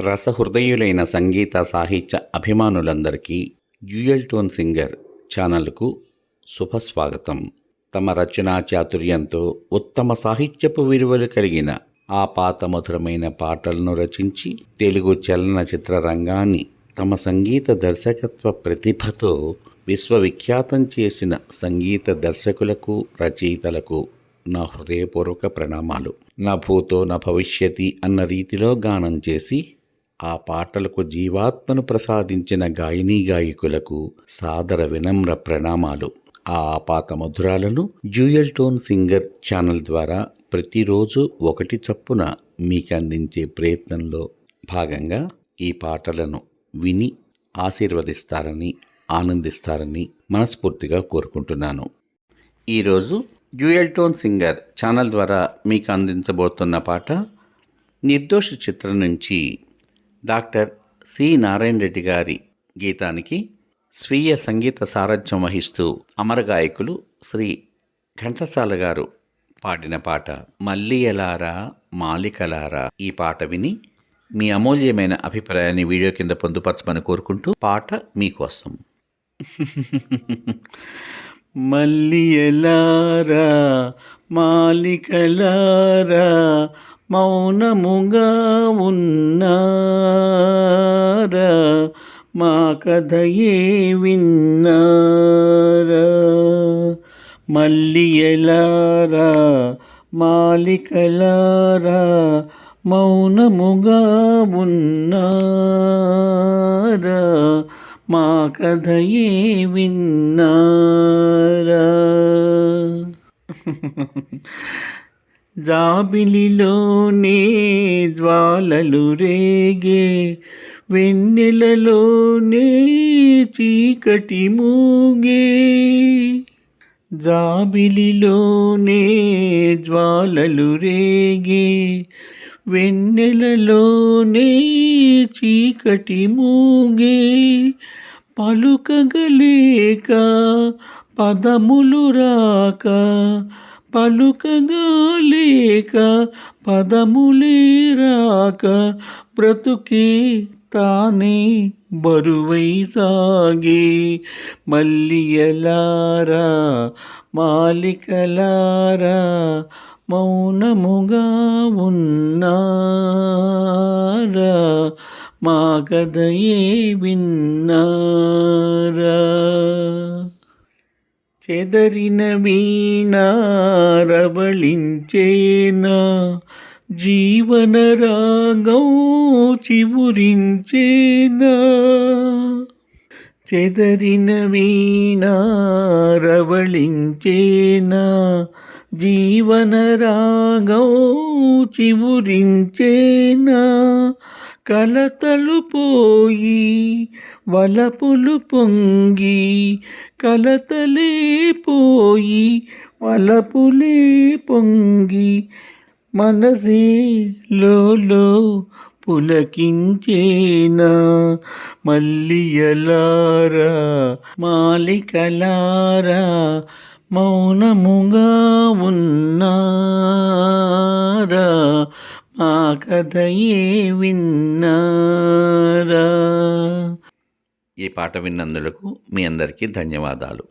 రసహృదయులైన సంగీత సాహిత్య అభిమానులందరికీ dual tone singer ఛానల్కు శుభస్వాగతం. తమ రచనా చాతుర్యంతో ఉత్తమ సాహిత్యపు విలువలు కలిగిన ఆ పాత మధురమైన పాటలను రచించి తెలుగు చలనచిత్ర రంగాన్ని తమ సంగీత దర్శకత్వ ప్రతిభతో విశ్వవిఖ్యాతం చేసిన సంగీత దర్శకులకు రచయితలకు నా హృదయపూర్వక ప్రణామాలు. నా భూతో నా భవిష్యతి అన్న రీతిలో గానం చేసి ఆ పాటలకు జీవాత్మను ప్రసాదించిన గాయనీ గాయకులకు సాదర వినమ్ర ప్రణామాలు. ఆ ఆపాత మధురాలను జ్యూయల్ టోన్ సింగర్ ఛానల్ ద్వారా ప్రతిరోజు ఒకటి చప్పున మీకు అందించే ప్రయత్నంలో భాగంగా ఈ పాటలను విని ఆశీర్వదిస్తారని ఆనందిస్తారని మనస్ఫూర్తిగా కోరుకుంటున్నాను. ఈరోజు జ్యూయల్ టోన్ సింగర్ ఛానల్ ద్వారా మీకు అందించబోతున్న పాట నిర్దోష చిత్రం నుంచి డాక్టర్ సి నారాయణ రెడ్డి గారి గీతానికి స్వీయ సంగీత సారథ్యం వహిస్తూ అమర గాయకులు శ్రీ ఘంటసాల గారు పాడిన పాట మల్లియలారా మాలికలారా ఈ పాట విని మీ అమూల్యమైన అభిప్రాయాన్ని వీడియో కింద పొందుపరచమని కోరుకుంటూ పాట మీకోసం. మల్లియలారా మాలికలారా మౌనముగా ఉన్నారా? మా కథయే విన్నారా? మల్లి ఎలారా మాలికలారా మౌనముగా ఉన్నారా? మా కథయే విన్నారా? జాబిలిలోనే జ్వాలలు రేగే వెన్నెలలోనే చీకటి మూగే. జాబిలిలోనే జ్వాలలు రేగే వెన్నెలలోనే చీకటి మూగే. పలుకగలేక పదములు రాక పలుకగలేక పదములే రాక బ్రతుకే తానే బరువై సాగే. మల్లియలారా మాలికలారా మౌనముగా ఉన్నారా? మా కథయే విన్నారా? చెదరిన వీణారవళించేనా జీవన రాగం చివురించేనా? చెదరిన వీణారవళించేనా జీవన రాగం చివురించేనా? కలతలు పోయి వలపులు పొంగి కలతలే పోయి వలపులే పొంగి మనసే లోలో పులకించేనా మల్లియలారా మాలికలారా మౌనముగా ఉన్నారా? ఆ కథయే విన్నారా? ఈ పాట విన్నందులకు మీ అందరికీ ధన్యవాదాలు.